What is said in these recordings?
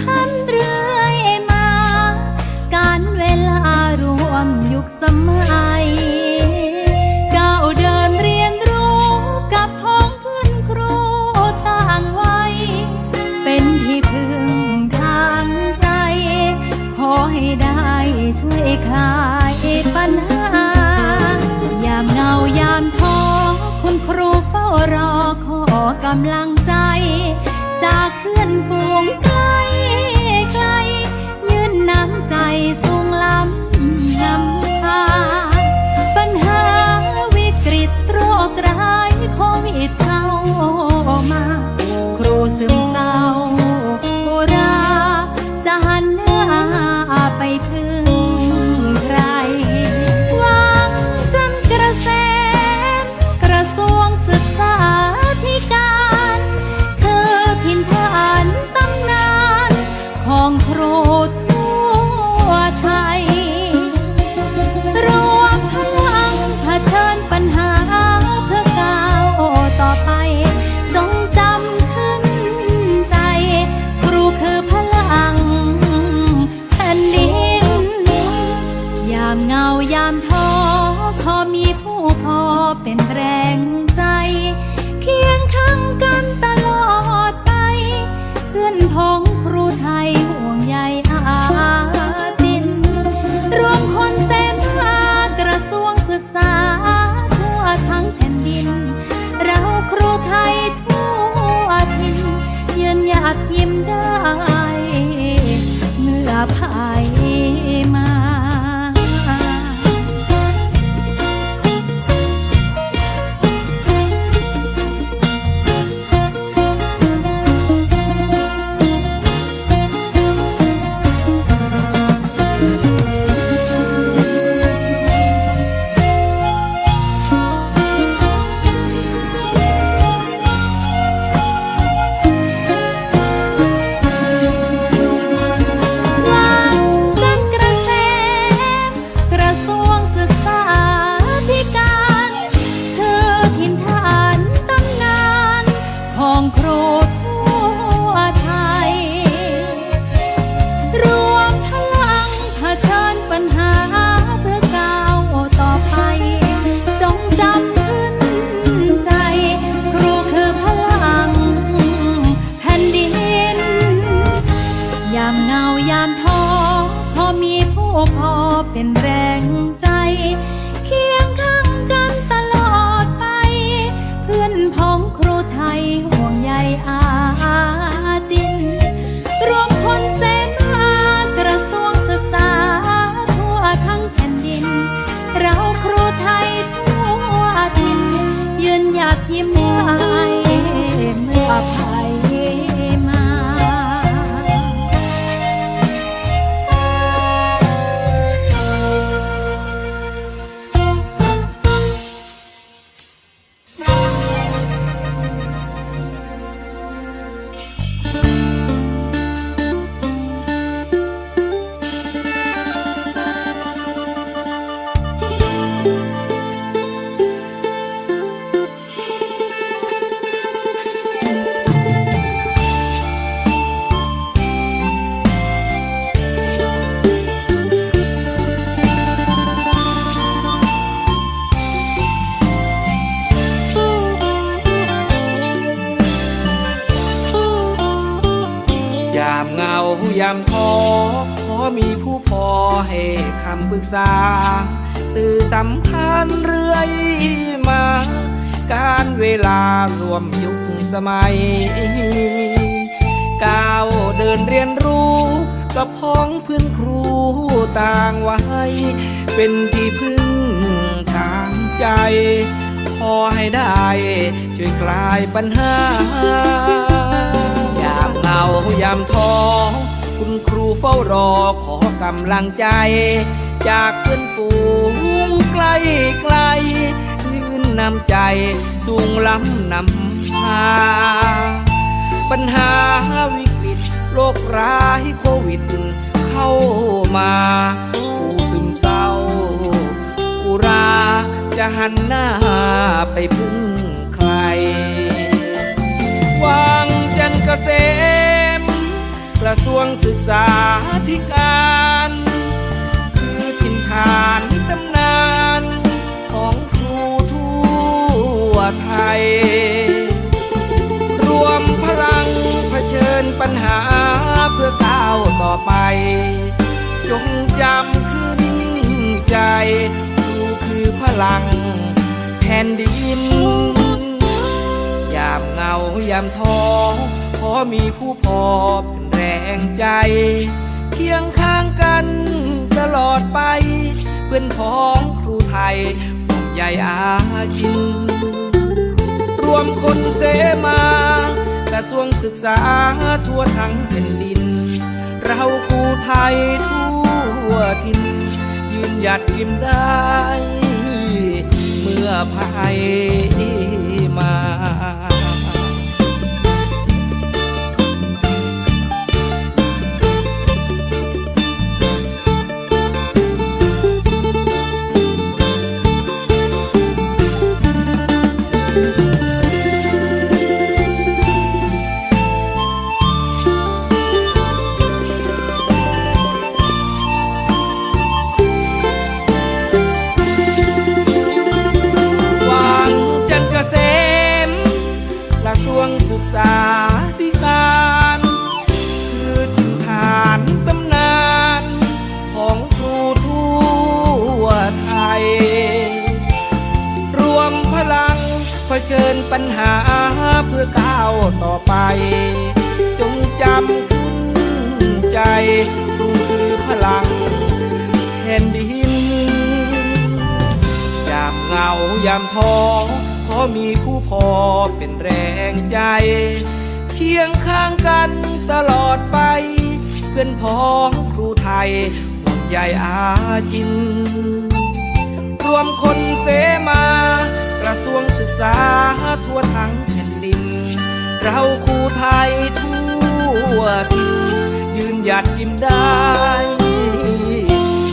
พัน ยิ้มได้ เมื่อผ่าน เป็นแรงใจ เงายามท้อขอมีผู้พอให้คำปรึกษา สื่อสำคัญเรื่อยมา การเวลารวมยุคสมัยก้าวเดินเรียนรู้กับพ้องเพื่อนครูต่างไว้ เป็นที่พึ่งทางใจพอให้ได้ช่วยคลายปัญหาายามท้อคุณครูเฝ้ารอขอกำลังใจ จากเพื่อนฝูงใกลไกลยื่นนำใจสูงล้ำนำพาปัญหาวิกฤตโรคร้ายโควิด เข้ามาผู้ซึมเศร้ากูราจะหันหน้าไปพึ่งใคร วังจันกเกษ กระทรวงศึกษาธิการ คือถิ่นฐานตำนานของครูทั่วไทย รวมพลังเผชิญปัญหาเพื่อก้าวต่อไป จงจำขึ้นใจครูคือพลังแผ่นดิน ยามเงายามท้อ อมีผู้พอเป็นแรงใจ เคียงข้างกันตลอดไป เพื่อนพ้องครูไทยปกใหญ่อาจิน รวมคนเสมากระทรวงศึกษาทั่วทั้งแผ่นดิน เราครูไทยทั่วทิน ยืนหยัดกิมได้ เมื่อภัยมา เผชิญปัญหาเพื่อก้าวต่อไป จงจำขึ้นใจครูคือพลังแผ่นดินยามเหงายามท้อขอมีผู้พอเป็นแรงใจ เคียงข้างกันตลอดไป เพื่อนพ้องครูไทยห่วงใยอาจิน รวมคนเสมา ระทรวงศึกษาทั่วทั้งแผ่นดิน เราครูไทยทั่วทินยืนหยัดกินได้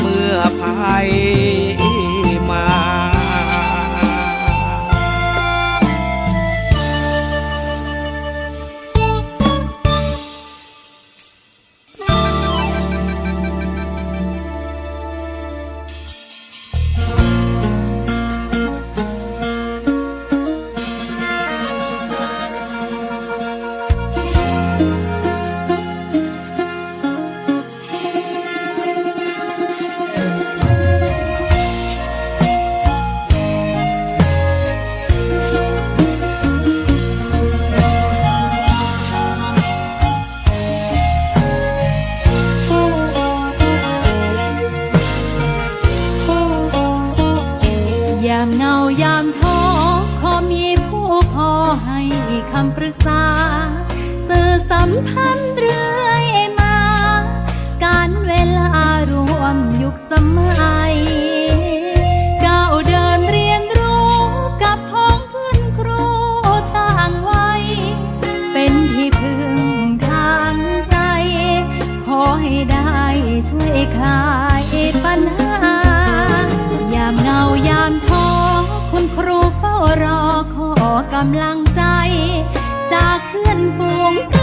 เมื่อภัยำปรึกษา สื่อสัมพันธ์เรื่อยมา การเวลารวมยุคสมัยก้าวเดินเรียนรู้กับพ้องเพื่อนครูต่างวัยเป็นที่พึ่งทางใจ ขอให้ได้ช่วยคลายปัญหา ยามเงายามท้อคุณครูเฝ้ารอ อกำลังใจ จากเพื่อนฝูง